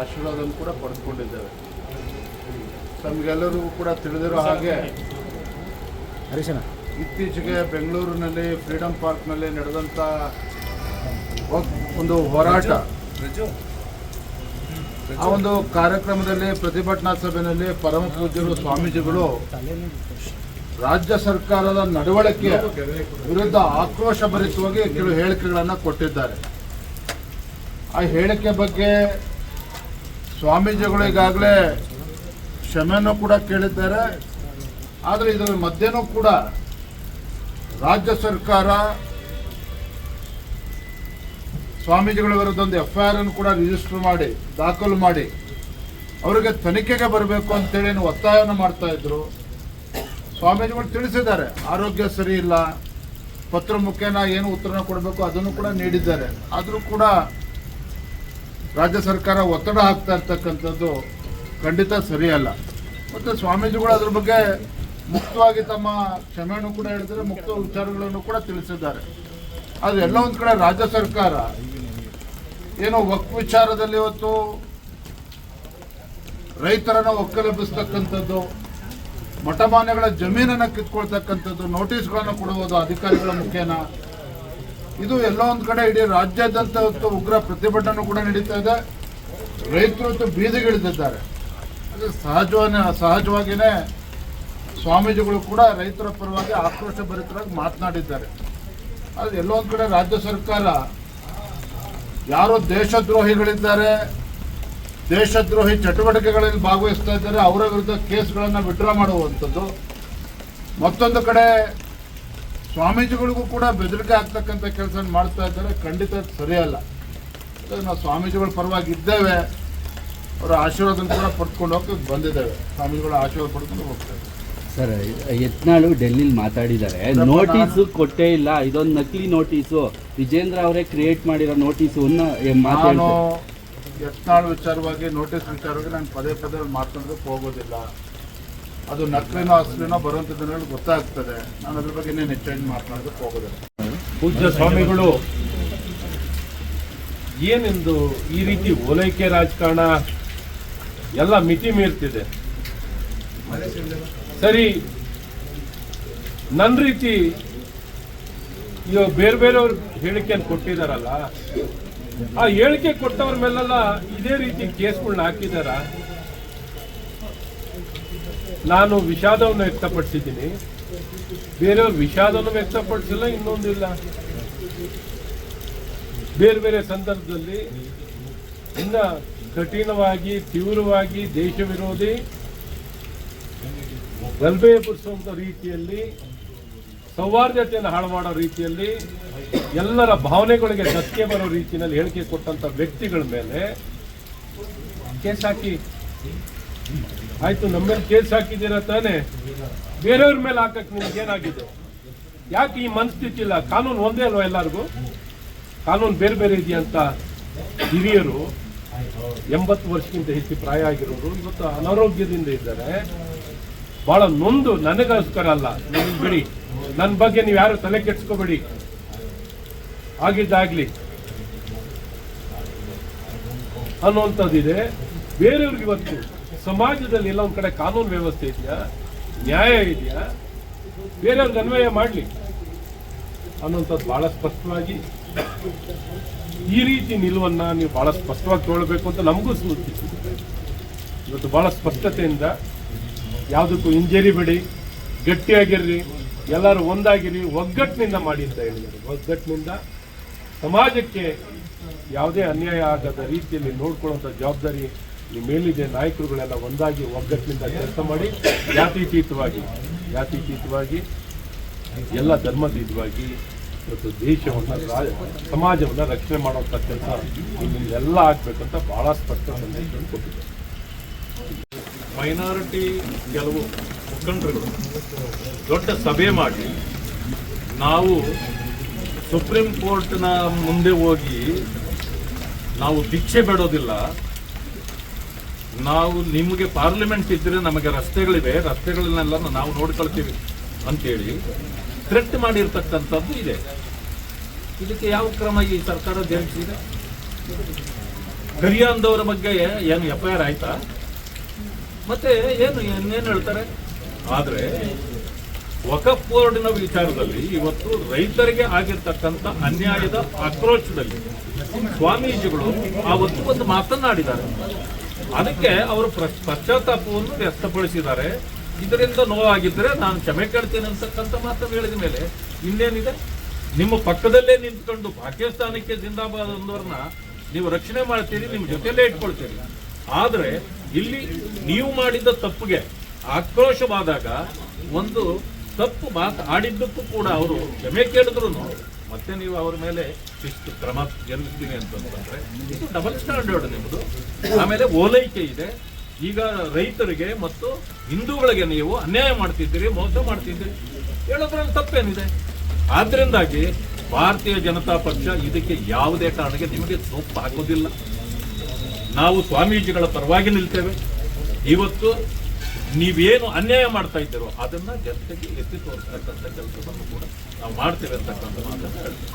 ಆಶೀರ್ವಾದವನ್ನು ಕೂಡ ಪಡೆದುಕೊಂಡಿದ್ದೇವೆ. ತಮಗೆಲ್ಲರಿಗೂ ಕೂಡ ತಿಳಿದಿರೋ ಹಾಗೆ ಇತ್ತೀಚೆಗೆ ಬೆಂಗಳೂರಿನಲ್ಲಿ ಫ್ರೀಡಂ ಪಾರ್ಕ್ನಲ್ಲಿ ನಡೆದಂಥ ಒಂದು ಹೋರಾಟ ಆ ಒಂದು ಕಾರ್ಯಕ್ರಮದಲ್ಲಿ ಪ್ರತಿಭಟನಾ ಸಭೆಯಲ್ಲಿ ಪರಮ ಪೂಜ್ಯರು ಸ್ವಾಮೀಜಿಗಳು ರಾಜ್ಯ ಸರ್ಕಾರದ ನಡವಳಿಕೆ ವಿರುದ್ಧ ಆಕ್ರೋಶ ಭರಿತವಾಗಿ ಕೆಲವು ಹೇಳಿಕೆಗಳನ್ನು ಕೊಟ್ಟಿದ್ದಾರೆ. ಆ ಹೇಳಿಕೆ ಬಗ್ಗೆ ಸ್ವಾಮೀಜಿಗಳು ಈಗಾಗಲೇ ಕ್ಷಮೆಯನ್ನು ಕೂಡ ಕೇಳಿದ್ದಾರೆ. ಆದರೆ ಇದರ ಮಧ್ಯೆನೂ ಕೂಡ ರಾಜ್ಯ ಸರ್ಕಾರ ಸ್ವಾಮೀಜಿಗಳ ವಿರುದ್ಧ ಒಂದು ಎಫ್ ಐ ಆರ್ ಅನ್ನು ಕೂಡ ರಿಜಿಸ್ಟರ್ ಮಾಡಿ, ದಾಖಲು ಮಾಡಿ, ಅವರಿಗೆ ತನಿಖೆಗೆ ಬರಬೇಕು ಅಂತೇಳಿ ಒತ್ತಾಯವನ್ನು ಮಾಡ್ತಾ ಇದ್ರು. ಸ್ವಾಮೀಜಿಗಳು ತಿಳಿಸಿದ್ದಾರೆ, ಆರೋಗ್ಯ ಸರಿ ಇಲ್ಲ, ಪತ್ರ ಮುಖೇನ ಏನು ಉತ್ತರನ ಕೊಡಬೇಕು ಅದನ್ನು ಕೂಡ ನೀಡಿದ್ದಾರೆ. ಆದರೂ ಕೂಡ ರಾಜ್ಯ ಸರ್ಕಾರ ಒತ್ತಡ ಹಾಕ್ತಾ ಇರ್ತಕ್ಕಂಥದ್ದು ಖಂಡಿತ ಸರಿಯಲ್ಲ. ಮತ್ತು ಸ್ವಾಮೀಜಿಗಳು ಅದ್ರ ಬಗ್ಗೆ ಮುಕ್ತವಾಗಿ ತಮ್ಮ ಕ್ಷಮೆಯನ್ನು ಕೂಡ ಹೇಳಿದರೆ ಮುಕ್ತ ವಿಚಾರಗಳನ್ನು ಕೂಡ ತಿಳಿಸಿದ್ದಾರೆ. ಆದರೆ ಎಲ್ಲ ಒಂದು ಕಡೆ ರಾಜ್ಯ ಸರ್ಕಾರ ಏನೋ ವಕ್ ವಿಚಾರದಲ್ಲಿ ಇವತ್ತು ರೈತರನ್ನ ಒಕ್ಕಲೆಬ್ಬಿಸ್ತಕ್ಕಂಥದ್ದು, ಮಠಮಾನ್ಯಗಳ ಜಮೀನನ್ನು ಕಿತ್ಕೊಳ್ತಕ್ಕಂಥದ್ದು ನೋಟಿಸ್ಗಳನ್ನು ಕೊಡುವುದು ಅಧಿಕಾರಿಗಳ ಮುಖೇನ. ಇದು ಎಲ್ಲ ಒಂದು ಕಡೆ ಇಡೀ ರಾಜ್ಯಾದ್ಯಂತ ಉಗ್ರ ಪ್ರತಿಭಟನೆ ಕೂಡ ನಡೀತಾ ಇದೆ. ರೈತರು ಬೀದಿಗಿಳಿದಿದ್ದಾರೆ ಅದು ಸಹಜವಾಗಿ ಸಹಜವಾಗಿಯೇ ಸ್ವಾಮೀಜಿಗಳು ಕೂಡ ರೈತರ ಪರವಾಗಿ ಆಕ್ರೋಶ ಭರಿತರಾಗಿ ಮಾತನಾಡಿದ್ದಾರೆ. ಅದು ಎಲ್ಲೋ ಒಂದು ಕಡೆ ರಾಜ್ಯ ಸರ್ಕಾರ ಯಾರು ದೇಶದ್ರೋಹಿಗಳಿದ್ದಾರೆ, ದೇಶದ್ರೋಹಿ ಚಟುವಟಿಕೆಗಳಲ್ಲಿ ಭಾಗವಹಿಸ್ತಾ ಇದ್ದಾರೆ, ಅವರ ವಿರುದ್ಧ ಕೇಸ್ಗಳನ್ನು ವಿಡ್ರಾ ಮಾಡುವಂಥದ್ದು. ಮತ್ತೊಂದು ಕಡೆ ಸ್ವಾಮೀಜಿಗಳಿಗೂ ಕೂಡ ಬೆದರಿಕೆ ಆಗ್ತಕ್ಕಂಥ ಕೆಲಸ ಮಾಡ್ತಾ ಇದ್ದಾರೆ. ಖಂಡಿತ ಸರಿಯಲ್ಲ. ನಾವು ಸ್ವಾಮೀಜಿಗಳ ಪರವಾಗಿ ಇದ್ದೇವೆ. ಅವರ ಆಶೀರ್ವಾದ ಕೂಡ ಪಡ್ಕೊಂಡು ಹೋಗಿ ಬಂದಿದ್ದೇವೆ. ಸ್ವಾಮೀಜಿಗಳ ಆಶೀರ್ವಾದ ಪಡ್ಕೊಂಡು ಹೋಗ್ತೇವೆ. ಸರ್ ಯತ್ನಾಳು ಡೆಲ್ಲಿಲಿ ಮಾತಾಡಿದ್ದಾರೆ. ನೋಟಿಸು ಕೊಟ್ಟೇ ಇಲ್ಲ. ಇದೊಂದು ನಕಲಿ ನೋಟಿಸು. ವಿಜೇಂದ್ರ ಅವರೇ ಕ್ರಿಯೇಟ್ ಮಾಡಿರೋ ನೋಟಿಸು ನಾನು ಯತ್ನಾಳ್ ವಿಚಾರವಾಗಿ ನೋಟಿಸ್ ವಿಚಾರವಾಗಿ ನಾನು ಪದೇ ಪದೇ ಮಾತಾಡೋದಕ್ಕೆ ಹೋಗೋದಿಲ್ಲ. ಅದು ನಕಲಿನೋ ಅಸಲಿನೋ ಬರುವಂತದ್ದು ದಿನಗಳು ಗೊತ್ತಾಗ್ತದೆ. ನಾನು ಅದ್ರ ಬಗ್ಗೆ ಇನ್ನೇನು ಹೆಚ್ಚಾಗಿ ಮಾತನಾಡೋದಕ್ಕೆ ಹೋಗೋದಿಲ್ಲ. ಪೂಜ್ಯ ಸ್ವಾಮಿಗಳು, ಏನೆಂದು ಈ ರೀತಿ ಓಲೈಕೆ ರಾಜಕಾರಣ ಎಲ್ಲ ಮಿತಿ ಮೀರ್ತಿದೆ? ಸರಿ ನನ್ನ ರೀತಿ ಇವಾಗ ಬೇರೆ ಬೇರೆಯವ್ರ ಹೇಳಿಕೆಯನ್ನು ಕೊಟ್ಟಿದಾರಲ್ಲ, ಆ ಹೇಳಿಕೆ ಕೊಟ್ಟವ್ರ ಮೇಲೆಲ್ಲ ಇದೇ ರೀತಿ ಕೇಸ್ಗಳನ್ನ ಹಾಕಿದಾರ? ನಾನು ವಿಷಾದವನ್ನು ವ್ಯಕ್ತಪಡಿಸಿದ್ದೀನಿ. ಬೇರೆ ವಿಷಾದವನ್ನು ವ್ಯಕ್ತಪಡಿಸಿಲ್ಲ, ಇನ್ನೊಂದಿಲ್ಲ. ಬೇರೆ ಬೇರೆ ಸಂದರ್ಭದಲ್ಲಿ ಇನ್ನ ಕಠಿಣವಾಗಿ, ತೀವ್ರವಾಗಿ ದೇಶ ವಿರೋಧಿ ಗಲ್ಬೆ ಎಬ್ಬಿಸುವಂತ ರೀತಿಯಲ್ಲಿ, ಸೌಹಾರ್ದತೆಯನ್ನು ಹಾಳು ಮಾಡೋ ರೀತಿಯಲ್ಲಿ ಎಲ್ಲರ ಭಾವನೆಗಳಿಗೆ ಧಕ್ಕೆ ಬರೋ ರೀತಿಯಲ್ಲಿ ಹೇಳಿಕೆ ಕೊಟ್ಟಂತ ವ್ಯಕ್ತಿಗಳ ಮೇಲೆ ಕೇಸ್ ಹಾಕಿ. ಆಯ್ತು ನಮ್ಮ ಮೇಲೆ ಕೇಸ್ ಹಾಕಿದ್ದೀರಾ ತಾನೆ? ಬೇರೆಯವ್ರ ಮೇಲೆ ಹಾಕಕ್ ನಿಮ್ಗೆ ಏನಾಗಿದೆ? ಯಾಕೆ ಈ ಮನಸ್ಥಿತಿ ಇಲ್ಲ? ಕಾನೂನು ಒಂದೇ ಅಲ್ವಾ ಎಲ್ಲರಿಗೂ? ಕಾನೂನು ಬೇರೆ ಬೇರೆ ಇದೆಯಂತ ಹಿರಿಯರು ಎಂಬತ್ತು ವರ್ಷಕ್ಕಿಂತ ಹೆಚ್ಚು ಪ್ರಾಯ ಆಗಿರೋರು ಇವತ್ತು ಅನಾರೋಗ್ಯದಿಂದ ಇದ್ದಾರೆ. ಬಹಳ ನೊಂದು ನನಗೋಸ್ಕರ ಅಲ್ಲ ನಿಮ್ಗೆ ಬಿಡಿ. ನನ್ನ ಬಗ್ಗೆ ನೀವು ಯಾರು ತಲೆ ಕೆಡ್ಸ್ಕೋಬೇಡಿ. ಆಗಿದ್ದಾಗ್ಲಿ ಅನ್ನುವಂಥದ್ದಿದೆ. ಬೇರೆಯವ್ರಿಗೆ ಇವತ್ತು ಸಮಾಜದಲ್ಲಿ ಎಲ್ಲ ಒಂದ್ ಕಡೆ ಕಾನೂನು ವ್ಯವಸ್ಥೆ ಇದೆಯಾ? ನ್ಯಾಯ ಇದೆಯಾ? ಬೇರೆಯವ್ರಿಗೆ ಅನ್ವಯ ಮಾಡಲಿ. ಅನ್ನುವಂಥದ್ದು ಬಹಳ ಸ್ಪಷ್ಟವಾಗಿ ಈ ರೀತಿ ನಿಲುವನ್ನ ನೀವು ಬಹಳ ಸ್ಪಷ್ಟವಾಗಿ ತೊಗೊಳ್ಬೇಕು ಅಂತ ನಮಗೂ ಸೂಚಿಸಿದೆ ಇವತ್ತು ಬಹಳ ಸ್ಪಷ್ಟತೆಯಿಂದ ಯಾವುದಕ್ಕೂ ಹಿಂಜರಿಬೇಡಿ ಗಟ್ಟಿಯಾಗಿರ್ರಿ, ಎಲ್ಲರೂ ಒಂದಾಗಿರಿ, ಒಗ್ಗಟ್ಟಿನಿಂದ ಮಾಡಿ ಅಂತ ಹೇಳಿದ್ದಾರೆ ಒಗ್ಗಟ್ಟಿನಿಂದ ಸಮಾಜಕ್ಕೆ ಯಾವುದೇ ಅನ್ಯಾಯ ಆಗದ ರೀತಿಯಲ್ಲಿ ನೋಡ್ಕೊಳ್ಳುವಂಥ ಜವಾಬ್ದಾರಿ ಮೇಲಿದೆ ನಾಯಕರುಗಳೆಲ್ಲ ಒಂದಾಗಿ ಒಗ್ಗಟ್ಟಿನಿಂದ ಕೆಲಸ ಮಾಡಿ ಜಾತೀತೀತವಾಗಿ ಜಾತೀತೀತವಾಗಿ, ಎಲ್ಲ ಧರ್ಮದೀತವಾಗಿ ಇವತ್ತು ದೇಶವನ್ನು ರಾಜ ಸಮಾಜವನ್ನು ರಕ್ಷಣೆ ಮಾಡುವಂಥ ಕೆಲಸ ಎಲ್ಲ ಆಗಬೇಕಂತ ಭಾಳ ಸ್ಪಷ್ಟ ಸಂದೇಶವನ್ನು ಕೊಟ್ಟಿದೆ ಮೈನಾರಿಟಿ ಕೆಲವು ಮುಖಂಡರುಗಳು ದೊಡ್ಡ ಸಭೆ ಮಾಡಿ ನಾವು ಸುಪ್ರೀಂ ಕೋರ್ಟ್ನ ಮುಂದೆ ಹೋಗಿ ನಾವು ಭಿಕ್ಷೆ ಬೇಡೋದಿಲ್ಲ. ನಾವು ನಿಮಗೆ ಪಾರ್ಲಿಮೆಂಟ್ ಇದ್ದರೆ ನಮಗೆ ರಸ್ತೆಗಳಿವೆ, ರಸ್ತೆಗಳನ್ನೆಲ್ಲ ನಾವು ನೋಡ್ಕೊಳ್ತೀವಿ ಅಂತೇಳಿ ಥ್ರೆಟ್ ಮಾಡಿರ್ತಕ್ಕಂಥದ್ದು ಇದೆ. ಇದಕ್ಕೆ ಯಾವ ಕ್ರಮ ಈ ಸರ್ಕಾರ ಧ್ಯಾನಿಸಿದ ಗರಿಯಾ ಅಂದವರ ಬಗ್ಗೆ ಏನು ಎಫ್ ಐ ಆರ್ ಆಯ್ತಾ? ಮತ್ತೆ ಏನು, ಇನ್ನೇನು ಹೇಳ್ತಾರೆ? ಆದ್ರೆ ವಕಫ್ ಬೋರ್ಡಿನ ವಿಚಾರದಲ್ಲಿ ಇವತ್ತು ರೈತರಿಗೆ ಆಗಿರ್ತಕ್ಕಂಥ ಅನ್ಯಾಯದ ಆಕ್ರೋಶದಲ್ಲಿ ಸ್ವಾಮೀಜಿಗಳು ಆವತ್ತು ಒಂದು ಮಾತನಾಡಿದ್ದಾರೆ ಅದಕ್ಕೆ ಅವರು ಪಶ್ಚಾತ್ತಾಪವನ್ನು ವ್ಯಕ್ತಪಡಿಸಿದ್ದಾರೆ. ಇದರಿಂದ ನೋವಾಗಿದ್ರೆ ನಾನು ಕ್ಷಮೆ ಕೇಳ್ತೇನೆ ಅಂತಕ್ಕಂಥ ಮಾತನ್ನು ಹೇಳಿದ ಮೇಲೆ ಇನ್ನೇನಿದೆ? ನಿಮ್ಮ ಪಕ್ಕದಲ್ಲೇ ನಿಂತ್ಕೊಂಡು ಪಾಕಿಸ್ತಾನಕ್ಕೆ ಜಿಂದಾಬಾದ್ ಅಂದವ್ರನ್ನ ನೀವು ರಕ್ಷಣೆ ಮಾಡ್ತೀರಿ, ನಿಮ್ಮ ಜೊತೆಲೇ ಇಟ್ಕೊಳ್ತೀರಿ. ಆದರೆ ಇಲ್ಲಿ ನೀವು ಮಾಡಿದ ತಪ್ಪಿಗೆ ಆಕ್ರೋಶವಾದಾಗ ಒಂದು ತಪ್ಪು ಮಾತು ಆಡಿದ್ದಕ್ಕೂ ಕೂಡ ಅವರು ಕ್ಷಮೆ ಕೇಳಿದ್ರು ಮತ್ತೆ ನೀವು ಅವರ ಮೇಲೆ ಶಿಸ್ತು ಕ್ರಮ ಜರುಗಿಸ್ತೀನಿ ಅಂತಂದ್ರೆ ಇದು ಡಬಲ್ ಸ್ಟ್ಯಾಂಡರ್ಡ್ ನಿಮ್ಮದು ಆಮೇಲೆ ಓಲೈಕೆ ಇದೆ. ಈಗ ರೈತರಿಗೆ ಮತ್ತು ಹಿಂದೂಗಳಿಗೆ ನೀವು ಅನ್ಯಾಯ ಮಾಡ್ತಿದ್ದೀರಿ, ಮೋಸ ಮಾಡ್ತಿದ್ದೀರಿ. ಹೇಳೋದ್ರಲ್ಲಿ ತಪ್ಪೇನಿದೆ. ಆದ್ರಿಂದಾಗಿ ಭಾರತೀಯ ಜನತಾ ಪಕ್ಷ ಇದಕ್ಕೆ ಯಾವುದೇ ಕಾರಣಕ್ಕೆ ನಿಮಗೆ ಸೊಪ್ಪು ಹಾಕೋದಿಲ್ಲ. ನಾವು ಸ್ವಾಮೀಜಿಗಳ ಪರವಾಗಿ ನಿಲ್ತೇವೆ. ಇವತ್ತು ನೀವೇನು ಅನ್ಯಾಯ ಮಾಡ್ತಾ ಇದ್ದೀರೋ ಅದನ್ನ ಜನತೆಗೆ ಎತ್ತಿ ತೋರಿಸ್ತಕ್ಕಂಥ ಕೆಲಸವನ್ನು ಕೂಡ ನಾವು ಮಾಡ್ತೇವೆ ಅಂತಕ್ಕಂಥ ಮಾತನ್ನು ಹೇಳ್ತೇವೆ